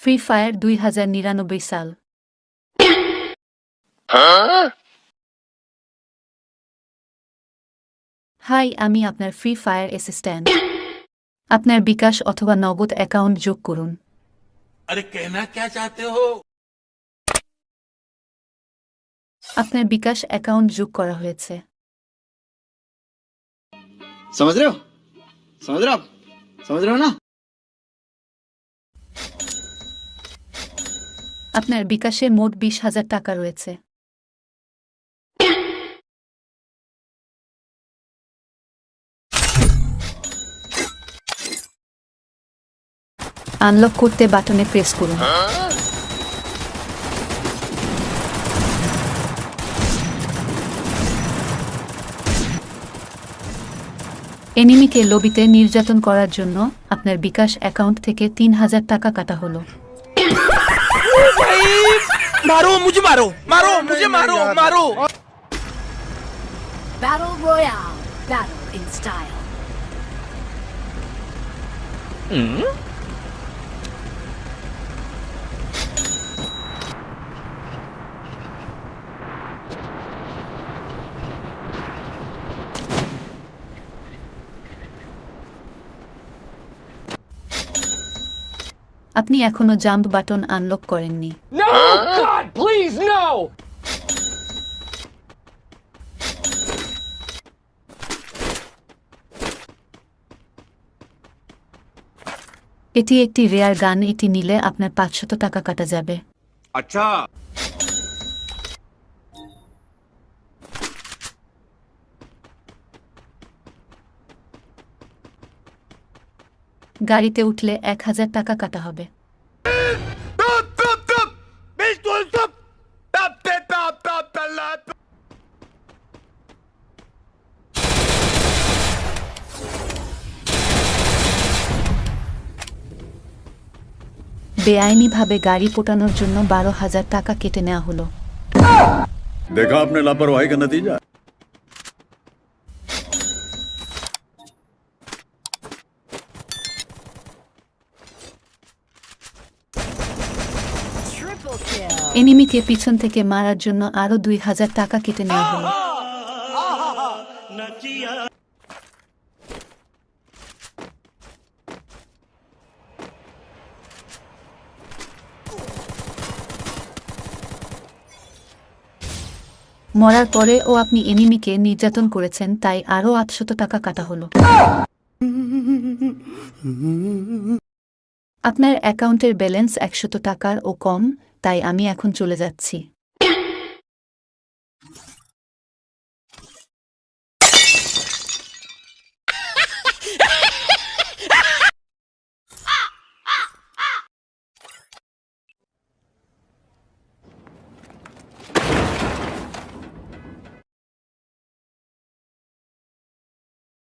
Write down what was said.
Free fire দুই হাজার নিরানব্বই সাল হাই আমি আপনার ফ্রি ফায়ার অ্যাসিস্ট্যান্ট আপনার বিকাশ অথবা নগদ অ্যাকাউন্ট যোগ করুন अरे कहना क्या चाहते हो আপনার বিকাশ অ্যাকাউন্ট যোগ করা হয়েছে समझ रहे हो समझ रहे हो आप समझ रहे हो ना আপনার বিকাশে মোট বিশ হাজার টাকা রয়েছে। আনলক করতে বাটনে প্রেস করুন। এনিমিকে লবিতে নির্যাতন করার জন্য আপনার বিকাশ অ্যাকাউন্ট থেকে তিন হাজার টাকা কাটা হলো। मारो मुझे मारो मारो मुझे मारो मारो। बैटल इन स्टाइल আপনি এখনও জাম্প বাটন আনলক করেননি। এটি একটি রেয়ার গান এটি নিলে আপনার পাঁচশত টাকা কাটা যাবে। আচ্ছা। গাড়িতে উঠলে এক হাজার টাকা কাটা হবে। বেআইনিভাবে গাড়ি পোটানোর জন্য বারো হাজার টাকা কেটে নেওয়া হলো। দেখা আপনার লাপরওয়াহি কা নতিজা এনিমিকে পিছন থেকে মারার জন্য আরও দুই হাজার টাকা কেটে নেওয়া হলো। মরার পরেও আপনি এনিমিকে নির্যাতন করেছেন, তাই আরও আটশত টাকা কাটা হলো। আপনার অ্যাকাউন্টের ব্যালেন্স একশত টাকার ও কম তাই আমি এখন চলে যাচ্ছি।